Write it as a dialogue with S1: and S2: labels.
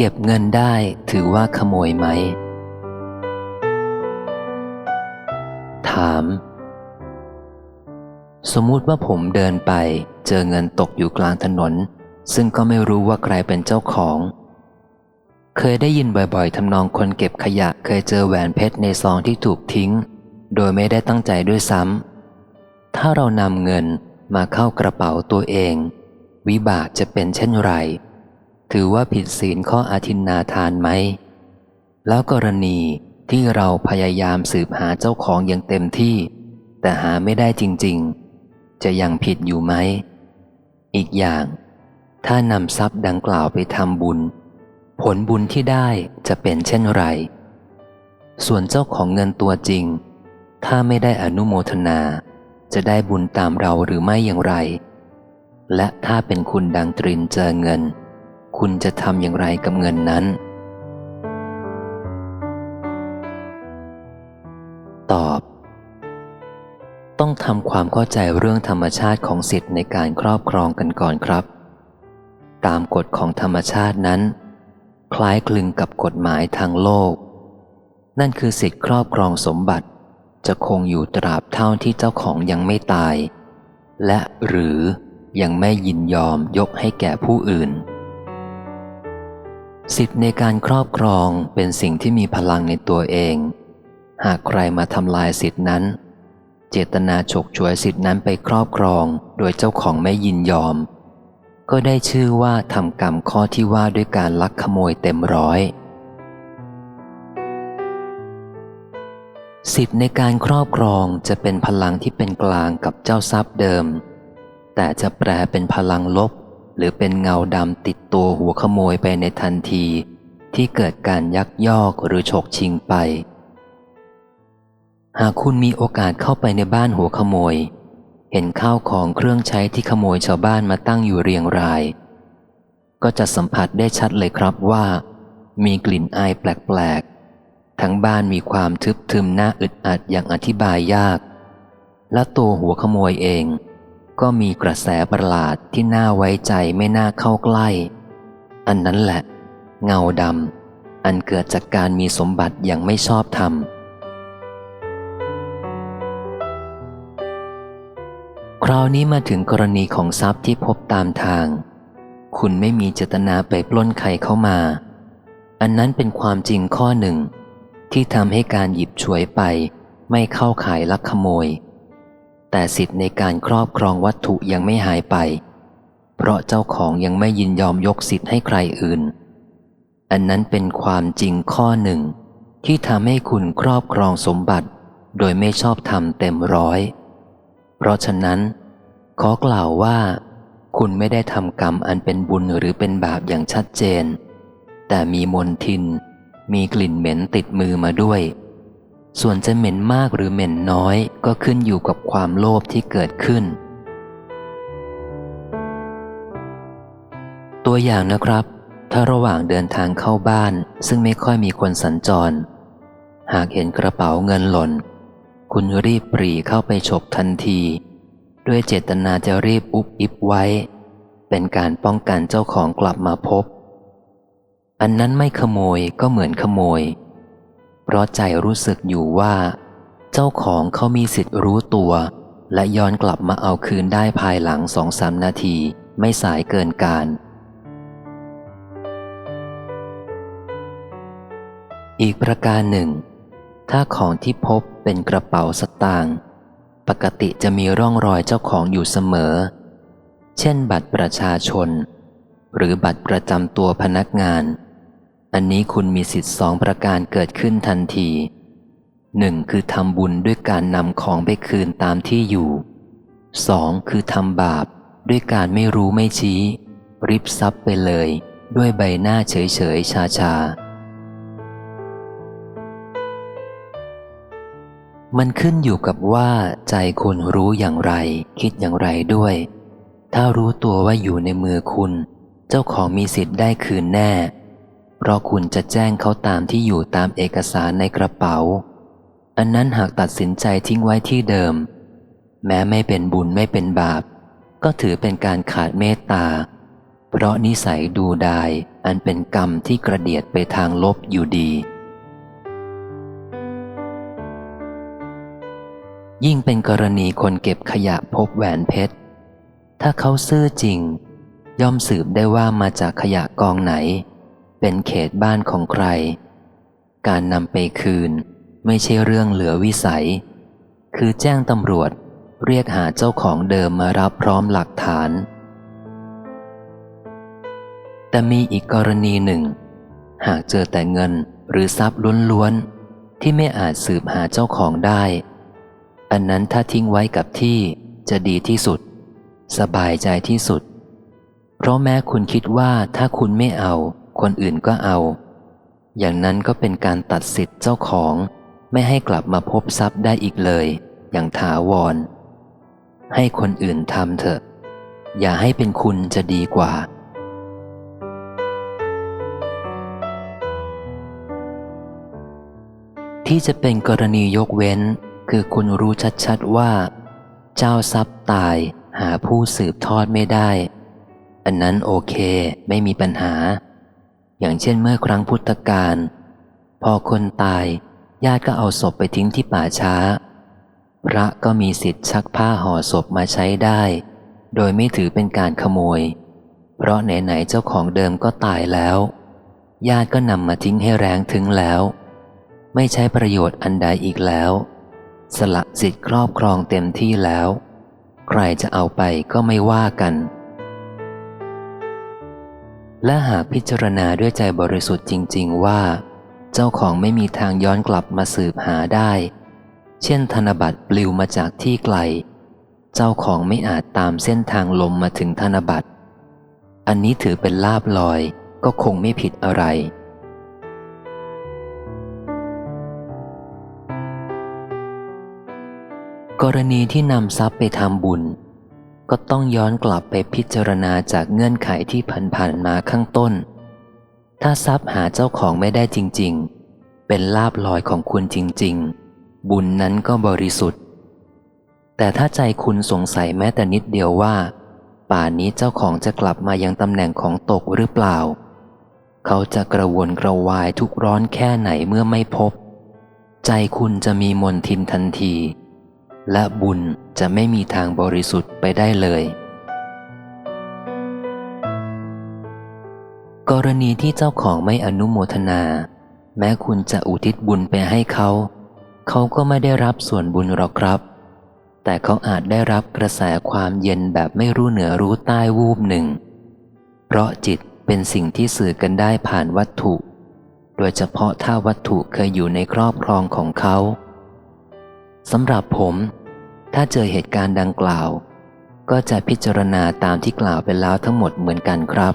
S1: เก็บเงินได้ถือว่าขโมยไหม ถาม สมมุติว่าผมเดินไปเจอเงินตกอยู่กลางถนน ซึ่งก็ไม่รู้ว่าใครเป็นเจ้าของ เคยได้ยินบ่อยๆทำนองคนเก็บขยะเคยเจอแหวนเพชรในซองที่ถูกทิ้ง โดยไม่ได้ตั้งใจด้วยซ้ำถ้าเรานำเงินมาเข้ากระเป๋าตัวเอง วิบากจะเป็นเช่นไร ถือว่าผิดศีลข้ออาทินนาทานไหม แล้วกรณีที่เราพยายามสืบหาเจ้าของอย่างเต็มที่ แต่หาไม่ได้จริง ๆ จะยังผิดอยู่ไหม อีกอย่าง ถ้านำทรัพย์ดังกล่าวไปทำบุญ ผลบุญที่ได้จะเป็นเช่นไร ส่วนเจ้าของเงินตัวจริง ถ้าไม่ได้อนุโมทนา จะได้บุญตามเราหรือไม่อย่างไร และถ้าเป็นคุณดังตรินเจอเงิน คุณจะทำอย่างไรกับเงินนั้น ตอบ ต้องทำความเข้าใจเรื่องธรรมชาติของสิทธิ์ในการครอบครองกันก่อนครับ ตามกฎของธรรมชาตินั้น คล้ายคลึงกับกฎหมายทางโลก นั่นคือสิทธิ์ครอบครองสมบัติ จะคงอยู่ตราบเท่าที่เจ้าของยังไม่ตาย และหรือยังไม่ยินยอมยกให้แก่ผู้อื่น สิทธิ์ในการครอบครองเป็นสิ่งที่มีพลังในตัวเอง หากใครมาทำลายสิทธินั้น เจตนาฉกฉวยสิทธินั้นไปครอบครองโดยเจ้าของไม่ยินยอม ก็ได้ชื่อว่าทำกรรมข้อที่ว่าด้วยการลักขโมยเต็มร้อย สิทธิในการครอบครองจะเป็นพลังที่เป็นกลางกับเจ้าทรัพย์เดิม แต่จะแปลเป็นพลังลบ หรือเป็นเงาดำติดตัวหัวขโมยไปในทันที ที่เกิดการยักยอกหรือฉกชิงไป หากคุณมีโอกาสเข้าไปในบ้านหัวขโมย เห็นข้าวของเครื่องใช้ที่ขโมยชาวบ้านมาตั้งอยู่เรียงราย ก็จะสัมผัสได้ชัดเลยครับว่า มีกลิ่นอายแปลกๆ ทั้งบ้านมีความทึบทึมน่าอึดอัดอย่างอธิบายยาก และตัวหัวขโมยเอง ก็มีกระแสประหลาดที่น่าไว้ใจไม่น่าเข้าใกล้ อันนั้นแหละ เงาดำอันเกิดจากการมีสมบัติอย่างไม่ชอบธรรมคราวนี้มาถึงกรณีของทรัพย์ที่พบตามทาง คุณไม่มีเจตนาไปปล้นใครเข้ามา อันนั้นเป็นความจริงข้อหนึ่ง ที่ทำให้การหยิบฉวยไปไม่เข้าข่ายลักขโมย แต่สิทธิ์ในการครอบครองวัตถุยังไม่หายไป เพราะเจ้าของยังไม่ยินยอมยกสิทธิ์ให้ใครอื่น อันนั้นเป็นความจริงข้อหนึ่ง ที่ทำให้คุณครอบครองสมบัติ โดยไม่ชอบธรรมเต็มร้อย เพราะฉะนั้น ขอกล่าวว่า คุณไม่ได้ทำกรรมอันเป็นบุญหรือเป็นบาปอย่างชัดเจน แต่มีมนทิน มีกลิ่นเหม็นติดมือมาด้วย ส่วนจะเหม็นมากหรือเหม็นน้อยก็ขึ้นอยู่กับความโลภที่เกิดขึ้น ตัวอย่างนะครับ ถ้าระหว่างเดินทางเข้าบ้าน ซึ่งไม่ค่อยมีคนสัญจร หากเห็นกระเป๋าเงินหล่น คุณรีบปรีเข้าไปฉกทันที ด้วยเจตนาจะรีบอุบอิบไว้ เป็นการป้องกันเจ้าของกลับมาพบ อันนั้นไม่ขโมยก็เหมือนขโมย เพราะใจรู้สึกอยู่ว่า เจ้าของเขามีสิทธิ์รู้ตัว และย้อนกลับมาเอาคืนได้ภายหลังสองสามนาทีไม่สายเกินการ อีกประการหนึ่ง ถ้าของที่พบเป็นกระเป๋าสตางค์ปกติจะมีร่องรอยเจ้าของอยู่เสมอ เช่นบัตรประชาชน หรือบัตรประจำตัวพนักงาน อันนี้คุณมีสิทธิ์สองประการเกิดขึ้นทันทีหนึ่งคือทำบุญด้วยการนำของไปคืนตามที่อยู่สองคือทำบาปด้วยการไม่รู้ไม่ชี้ ริบทรัพย์ไปเลย ด้วยใบหน้าเฉยเฉยชาชา มันขึ้นอยู่กับว่าใจคุณรู้อย่างไร คิดอย่างไรด้วย ถ้ารู้ตัวว่าอยู่ในมือคุณ เจ้าของมีสิทธิ์ได้คืนแน่ ราะคุณจะแจ้งเขาตามที่อยู่ตามเอกสารในกระเป๋า อันนั้นหากตัดสินใจทิ้งไว้ที่เดิม แม้ไม่เป็นบุญไม่เป็นบาป ก็ถือเป็นการขาดเมตตา เพราะนิสัยดูดายอันเป็นกรรมที่กระเดียดไปทางลบอยู่ดี ยิ่งเป็นกรณีคนเก็บขยะพบแหวนเพชร ถ้าเขาซื่อจริง ย่อมสืบได้ว่ามาจากขยะกองไหน เป็นเขตบ้านของใคร การนำไปคืนไม่ใช่เรื่องเหลือวิสัย คือแจ้งตำรวจเรียกหาเจ้าของเดิมมารับพร้อมหลักฐาน แต่มีอีกกรณีหนึ่ง หากเจอแต่เงินหรือทรัพย์ล้วนๆ ที่ไม่อาจสืบหาเจ้าของได้ อันนั้นถ้าทิ้งไว้กับที่จะดีที่สุด สบายใจที่สุด เพราะแม้คุณคิดว่าถ้าคุณไม่เอา คนอื่นก็เอา อย่างนั้นก็เป็นการตัดสิทธิ์เจ้าของ ไม่ให้กลับมาพบทรัพย์ได้อีกเลย อย่างถาวร ให้คนอื่นทำเถอะ อย่าให้เป็นคุณจะดีกว่าที่จะเป็นกรณียกเว้น คือคุณรู้ชัดๆว่า เจ้าทรัพย์ตายหาผู้สืบทอดไม่ได้ อันนั้นโอเคไม่มีปัญหา อย่างเช่นเมื่อครั้งพุทธกาลพอคนตายญาติก็เอาศพไปทิ้งที่ป่าช้า พระก็มีสิทธิ์ชักผ้าห่อศพมาใช้ได้ โดยไม่ถือเป็นการขโมย เพราะไหนๆเจ้าของเดิมก็ตายแล้ว ญาติก็นำมาทิ้งให้แรงถึงแล้ว ไม่ใช้ประโยชน์อันใดอีกแล้ว สละสิทธิ์ครอบครองเต็มที่แล้ว ใครจะเอาไปก็ไม่ว่ากัน และหากพิจารณาด้วยใจบริสุทธิ์จริง ๆ ว่า เจ้าของไม่มีทางย้อนกลับมาสืบหาได้ เช่นธนบัตรปลิวมาจากที่ไกล เจ้าของไม่อาจตามเส้นทางลมมาถึงธนบัตร อันนี้ถือเป็นลาบลอยก็คงไม่ผิดอะไรกรณีที่นำทรัพย์ไปทำบุญ ก็ต้องย้อนกลับไปพิจารณาจากเงื่อนไขที่ผ่านๆมาข้างต้น ถ้าทรัพย์หาเจ้าของไม่ได้จริง ๆ เป็นลาบลอยของคุณจริง ๆ บุญนั้นก็บริสุทธิ์ แต่ถ้าใจคุณสงสัยแม้แต่นิดเดียวว่า ป่านนี้เจ้าของจะกลับมายังตำแหน่งของตกหรือเปล่า เขาจะกระวนกระวายทุกร้อนแค่ไหนเมื่อไม่พบ ใจคุณจะมีมนทินทันที และบุญจะไม่มีทางบริสุทธิ์ไปได้เลย กรณีที่เจ้าของไม่อนุโมทนา แม้คุณจะอุทิศบุญไปให้เขา เขาก็ไม่ได้รับส่วนบุญหรอกครับ แต่เขาอาจได้รับกระแสความเย็นแบบไม่รู้เหนือรู้ใต้วูบหนึ่ง เพราะจิตเป็นสิ่งที่สื่อกันได้ผ่านวัตถุ โดยเฉพาะถ้าวัตถุเคยอยู่ในครอบครองของเขา สำหรับผม ถ้าเจอเหตุการณ์ดังกล่าว ก็จะพิจารณาตามที่กล่าวไปแล้วทั้งหมดเหมือนกันครับ